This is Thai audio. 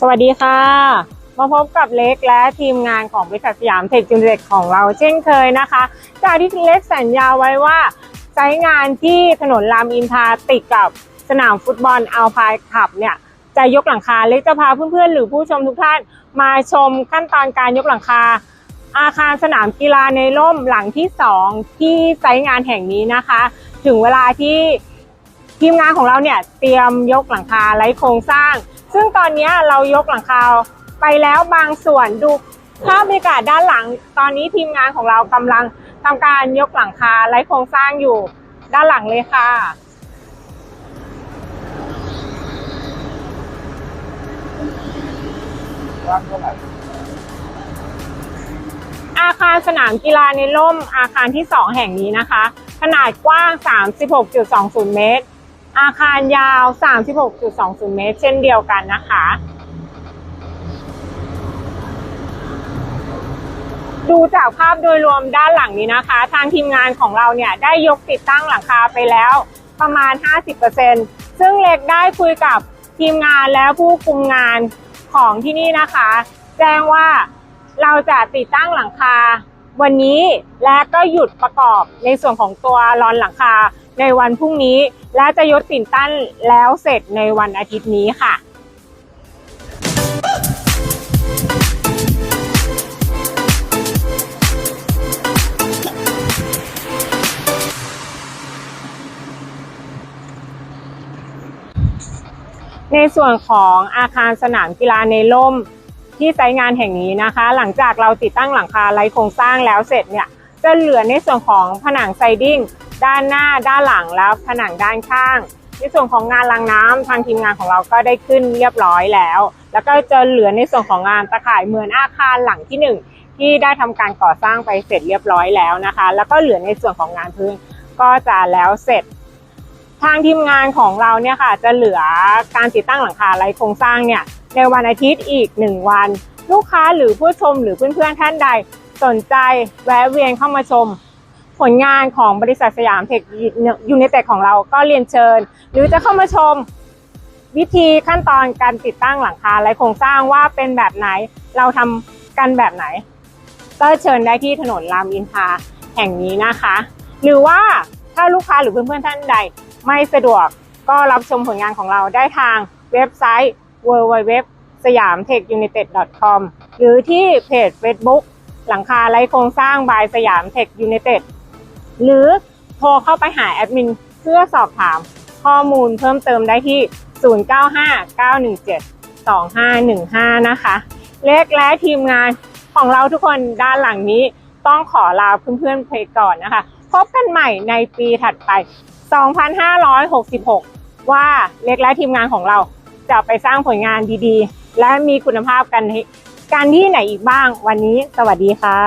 สวัสดีค่ะ มาพบกับเล็กและทีมงานของบริษัทสยามเทคจิมเด็กของเราเช่นเคยนะคะจากที่เล็กสัญญาไว้ว่าไซต์งานที่ถนนรามอินทราติดกับสนามฟุตบอลอัลพายขับเนี่ยจะยกหลังคาเล็กจะพาเพื่อนๆ หรือผู้ชมทุกท่านมาชมขั้นตอนการยกหลังคา อาคารสนามกีฬาในร่มหลังที่ 2 ที่ไซต์งานแห่งนี้นะคะ ถึงเวลาที่ ทีมงานของเราเนี่ยเตรียมยกหลังคาไร้โครงสร้าง ซึ่งตอนนี้เรายกหลังคาไปแล้วบางส่วนดูภาพบรรยากาศด้านหลัง ตอนนี้ทีมงานของเรากำลังทำการยกหลังคาไร้โครงสร้างอยู่ด้านหลังเลยค่ะอาคารสนามกีฬาในร่มอาคารที่ 2 แห่งนี้นะคะ ขนาดกว้าง 36.20 เมตร อาคารยาว 36.20 เมตร เช่นเดียวกันนะคะ ดูจากภาพโดยรวมด้านหลังนี้นะคะ ทางทีมงานของเราเนี่ยได้ยกติดตั้งหลังคาไปแล้วประมาณ 50%ซึ่งเล็กได้คุยกับทีมงานและผู้คุมงานของที่นี่นะคะ แจ้งว่าเราจะติดตั้งหลังคา วันนี้และก็หยุดประกอบในส่วนของตัวรอนหลังคาในวันพรุ่งนี้ และจะยกติดตั้งแล้วเสร็จในวันอาทิตย์นี้ค่ะในส่วนของอาคารสนามกีฬาในร่ม ที่ไซต์งานแห่งนี้นะคะ หลังจากเราติดตั้งหลังคาไร้โครงสร้างแล้วเสร็จเนี่ยจะเหลือในส่วนของผนังไซดิ้งด้านหน้าด้านหลังแล้วผนังด้านข้าง ในส่วนของงานรางน้ำทางทีมงานของเราก็ได้ขึ้นเรียบร้อยแล้ว แล้วก็จะเหลือในส่วนของงานตะข่ายเหมือนอาคารหลังที่หนึ่งที่ได้ทำการก่อสร้างไปเสร็จเรียบร้อยแล้วนะคะ แล้วก็เหลือในส่วนของงานพื้นก็จะแล้วเสร็จ ทางทีมงานของเราเนี่ยค่ะจะเหลือการติดตั้งหลังคาไร้โครงสร้างเนี่ย ในวันอาทิตย์อีก 1 วัน ลูกค้าหรือผู้ชมหรือเพื่อนๆท่านใดสนใจแวะเวียนเข้ามาชม ผลงานของบริษัทสยามเทคยูเนเต็ดของเราก็เรียนเชิญ หรือจะเข้ามาชมวิธีขั้นตอนการติดตั้งหลังคาไร้โครงสร้างว่าเป็นแบบไหนเราทำกันแบบไหน ก็เชิญได้ที่ถนนรามอินทราแห่งนี้นะคะ หรือว่าถ้าลูกค้าหรือเพื่อนๆท่านใด ไม่สะดวกก็รับชมผลงานของเราได้ทางเว็บไซต์ www สยามเทคยู n i t e d com หรือที่เพจ Facebook หลังคาไร้โครงสร้างบายสยามเทคยู n i t e d หรือโทรเข้าไปหาแอดมินเพื่อสอบถามข้อมูลเพิ่มเติมได้ที่ 0959172515 นะคะ เล็กและทีมงานของเราทุกคนด้านหลังนี้ต้องขอลาเพื่อนๆไปก่อนนะคะ พบกันใหม่ในปีถัดไป 2566 ว่าเล็กและทีมงานของเรา จะไปสร้างผลงานดีๆ และมีคุณภาพกันการที่ไหนอีกบ้างวันนี้ สวัสดีค่ะ